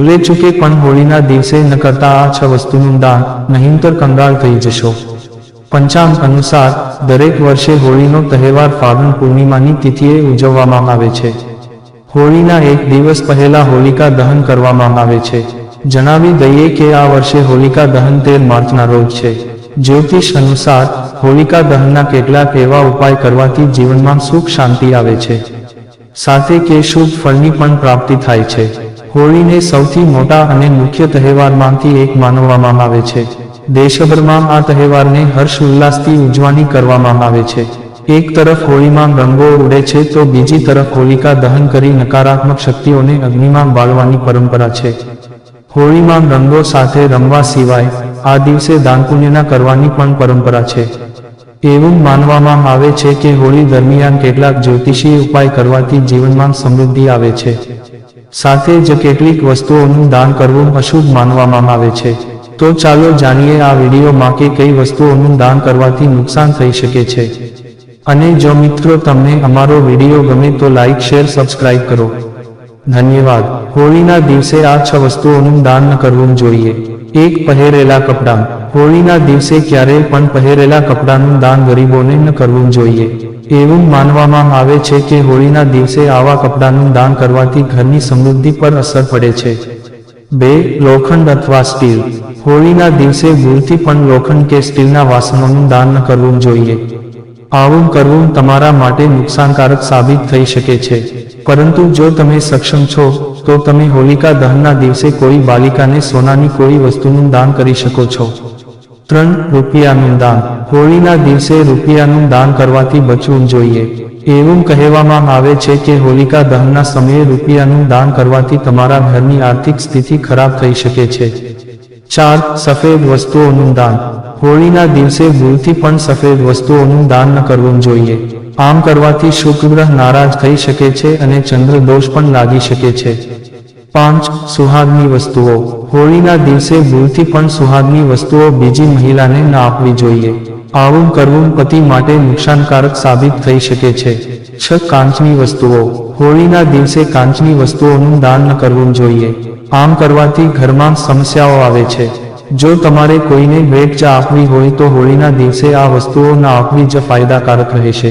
ભૂલે ચૂકે પણ હોળીના દિવસે ન કરતા આ છ વસ્તુનું દાન નહીંતર કંગાળ થઈ જશો. પંચાંગ અનુસાર દરેક વર્ષે હોળીનો તહેવાર ફાગણ પૂર્ણિમાની તિથિએ ઉજવવામાં આવે છે. હોળીના એક દિવસ પહેલા હોલિકા દહન કરવામાં આવે છે. જણાવી દઈએ કે આ વર્ષે હોલિકા દહન તેર માર્ચના રોજ છે. જ્યોતિષ અનુસાર હોલિકા દહનના કેટલાક એવા ઉપાય કરવાથી જીવનમાં સુખ શાંતિ આવે છે. સાથે કે શુભ ફળની પણ પ્રાપ્તિ થાય છે. હોળીને સૌથી મોટા અને મુખ્ય તહેવારમાંથી એક માનવામાં આવે છે. દેશભરમાં આ તહેવારને હર્ષ ઉલ્લાસથી ઉજવણી કરવામાં આવે છે. એક તરફ હોળીમાં રંગો ઉડે છે તો બીજી તરફ હોલિકા દહન કરી નકારાત્મક શક્તિઓને અગ્નિમાં બાળવાની પરંપરા છે. હોળીમાં રંગો સાથે રમવા સિવાય આ દિવસે દાનપુણ્યના કરવાની પણ પરંપરા છે. એવું માનવામાં આવે છે કે હોળી દરમિયાન કેટલાક જ્યોતિષી ઉપાય કરવાથી જીવનમાં સમૃદ્ધિ આવે છે. સાથે જ કેટલીક વસ્તુઓનું દાન કરવું અશુભ માનવામાં આવે છે. તો ચાલો જાણીએ આ વિડીયોમાં કે કઈ વસ્તુઓનું દાન કરવાથી નુકસાન થઈ શકે છે. અને જો મિત્રો તમને અમારો વીડિયો ગમે તો લાઇક શેર, સબસ્ક્રાઇબ કરો. ધન્યવાદ. હોળીના દિવસે આ છ વસ્તુઓનું દાન કરવું જોઈએ. એક પહેરેલા કપડાં. હોળીના દિવસે ક્યારેય પણ પહેરેલા કપડાંનું દાન ગરીબોને ન કરવું જોઈએ. એવું માનવામાં આવે છે કે હોળીના દિવસે આવા કપડાનું દાન કરવાથી ઘરની સમૃદ્ધિ પર અસર પડે છે. બે, લોખંડ અથવા સ્ટીલ. હોળીના દિવસે ભૂલથી પણ લોખંડ કે સ્ટીલના વાસણોનું દાન કરવું જોઈએ. આવું કરવું તમારા માટે નુકસાનકારક સાબિત થઈ શકે છે. પરંતુ જો તમે સક્ષમ છો, તો તમે હોલિકા દહનના દિવસે કોઈ બાલિકાને સોનાની કોઈ વસ્તુનું દાન કરી શકો છો. ત્રણ રૂપિયાનું દાન. હોળીના દિવસે રૂપિયાનું દાન કરવાથી બચવું જોઈએ. એવું કહેવામાં આવે છે કે હોલિકા દહનના સમયે રૂપિયાનું દાન કરવાથી તમારા ઘરની આર્થિક સ્થિતિ ખરાબ થઈ શકે છે. ચાર, સફેદ વસ્તુઓનું દાન. હોળીના દિવસે ભૂલથી પણ સફેદ વસ્તુઓનું દાન ન કરવું જોઈએ. આમ કરવાથી શુક્ર નારાજ થઈ શકે છે અને ચંદ્ર દોષ પણ લાગી શકે છે. પાંચ સુહાગની વસ્તુઓ. હોળીના દિવસે ભૂલથી પણ સુહાગની વસ્તુઓ બીજી મહિલાને ન આપવી જોઈએ. આવું કરવું પતિ માટે નુકસાનકારક સાબિત થઈ શકે છે. છ કાંચની વસ્તુઓ. હોળીના દિવસે કાંચની વસ્તુઓનું દાન ન કરવું જોઈએ. આમ કરવાથી ઘરમાં સમસ્યાઓ આવે છે. જો તમારે કોઈને ભેટ ચા આપવી હોય તો હોળીના દિવસે આ વસ્તુઓ ના આપવી જ ફાયદાકારક રહેશે.